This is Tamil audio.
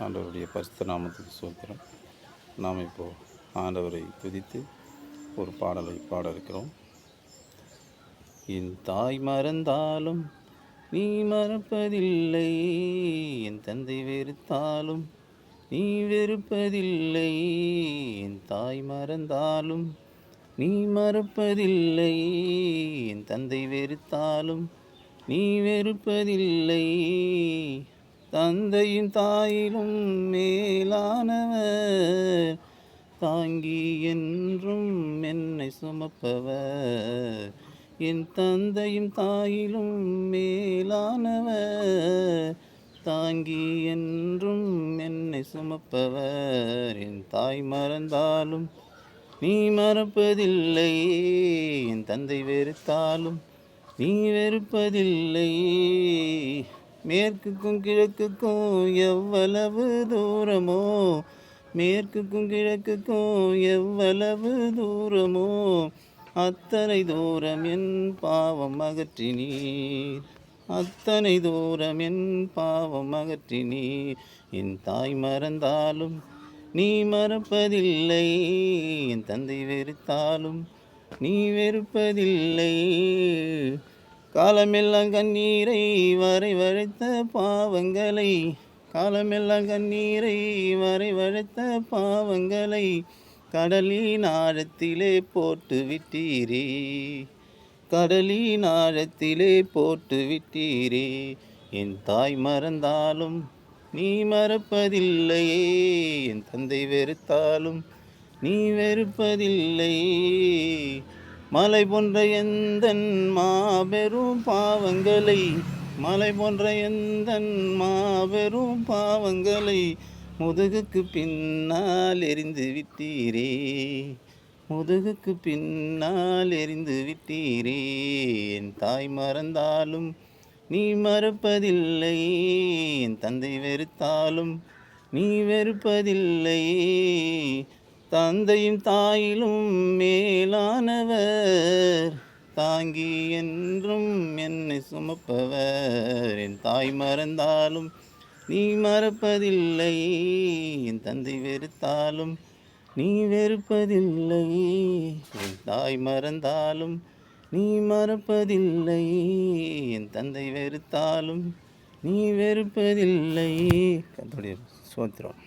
ஆண்டவருடைய பரிசுத்த நாமத்துக்கு சோத்திரம். நாம் இப்போது ஆண்டவரை துதித்து ஒரு பாடலை பாட இருக்கிறோம் என் தாய் மறந்தாலும் நீ மறப்பதில்லை என் தந்தை வெறுத்தாலும் நீ வெறுப்பதில்லை என் தாய் மறந்தாலும் நீ மறப்பதில்லை என் தந்தை வெறுத்தாலும் நீ வெறுப்பதில்லை. தந்தையும் தாயிலும் மேலானவர் தாங்கி என்றும் என்னை சுமப்பவர். என் தந்தையும் தாயிலும் மேலானவர் தாங்கி என்றும் என்னை சுமப்பவர். என் தாய் மறந்தாலும் நீ மறப்பதில்லை என் தந்தை வெறுத்தாலும் நீ வெறுப்பதில்லை. மேற்குக்கும் கிழக்குக்கும் எவ்வளவு தூரமோ மேற்குக்கும் கிழக்குக்கும் எவ்வளவு தூரமோ அத்தனை தூரம் என் பாவம் அகற்றினீர். அத்தனை தூரம் என் பாவம் அகற்றினீர். என் தாய் மறந்தாலும் நீ மறப்பதில்லை. என் தந்தை வெறுத்தாலும் நீ வெறுப்பதில்லை. காலமெல்லாம் கண்ணீரை வரை வழைத்த பாவங்களை காலமெல்லாம் கண்ணீரை வரை வழைத்த பாவங்களை கடலின் ஆழத்திலே போட்டு விட்டீரே. கடலின் ஆழத்திலே போட்டு விட்டீரே. என் தாய் மறந்தாலும் நீ மறப்பதில்லையே. என் தந்தை வெறுத்தாலும் நீ வெறுப்பதில்லையே. மலை போன்ற எந்தன் மாபெரும் பாவங்களை மலை போன்ற எந்தன் மாபெரும் பாவங்களை முதுகுக்கு பின்னால் எரிந்து விட்டீரே. முதுகுக்கு பின்னால் எரிந்து விட்டீரே. என் தாய் மறந்தாலும் நீ மறப்பதில்லை. என் தந்தை வெறுத்தாலும் நீ வெறுப்பதில்லை. தந்தையும் தாயிலும் மேலானவர். தாங்கி என்றும் என்னை சுமப்பவர். என் தாய் மறந்தாலும் நீ மறப்பதில்லை. என் தந்தை வெறுத்தாலும் நீ வெறுப்பதில்லை. என் தாய் மறந்தாலும் நீ மறப்பதில்லை. என் தந்தை வெறுத்தாலும் நீ வெறுப்பதில்லை. கத்தோடைய சோத்திரம்